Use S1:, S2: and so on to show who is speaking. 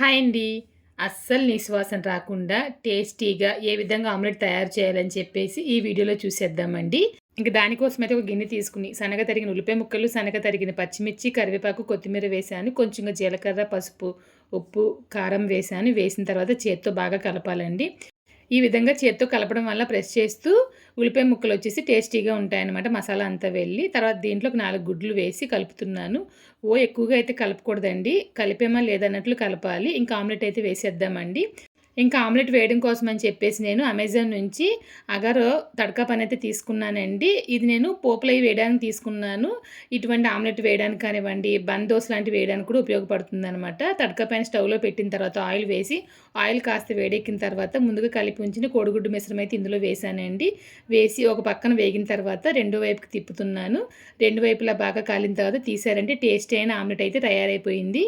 S1: Hi అండి. అస్సలు నిశ్వాసం రాకుండా టేస్టీగా ఏ విధంగా ఆమ్లెట్ తయారు చేయాలని చెప్పేసి ఈ వీడియోలో చూసేద్దామండి. ఇంక దానికోసం అయితే ఒక గిన్నె తీసుకుని సనగ తరిగిన ఉల్లిపాయ ముక్కలు సనగ తరిగిన పచ్చిమిర్చి కరివేపాకు కొత్తిమీర వేసాను. కొంచెంగా జీలకర్ర పసుపు ఉప్పు కారం వేసాను. వేసిన తర్వాత చేత్తో బాగా కలపాలండి. ఈ విధంగా చేత్తో కలపడం వల్ల ప్రెస్ చేస్తూ ఉల్లిపాయ ముక్కలు వచ్చేసి టేస్టీగా ఉంటాయన్నమాట. మసాలా అంతా వెళ్ళి తర్వాత దీంట్లోకి నాలుగు గుడ్లు వేసి కలుపుతున్నాను. ఓ ఎక్కువగా అయితే కలపకూడదండి. కలిపేమా లేదన్నట్లు కలపాలి. ఇంకా ఆమ్లెట్ అయితే వేసేద్దామండి. ఇంకా ఆమ్లెట్ వేయడం కోసం అని చెప్పేసి నేను అమెజాన్ నుంచి అగారో తడకా పని అయితే తీసుకున్నానండి. ఇది నేను పోపులై వేయడానికి తీసుకున్నాను. ఇటువంటి ఆమ్లెట్ వేయడానికి కానివ్వండి బన్ దోశ లాంటివి వేయడానికి కూడా ఉపయోగపడుతుంది అనమాట తడకా పైన స్టవ్లో పెట్టిన తర్వాత ఆయిల్ వేసి ఆయిల్ కాస్త వేడెక్కిన తర్వాత ముందుగా కలిపి ఉంచిన కోడిగుడ్డు మిశ్రమం అయితే ఇందులో వేసానండి. వేసి ఒక పక్కన వేగిన తర్వాత రెండో వైపుకి తిప్పుతున్నాను. రెండు వైపులా బాగా కాలిన తర్వాత తీసారంటే టేస్ట్ అయిన ఆమ్లెట్ అయితే తయారైపోయింది.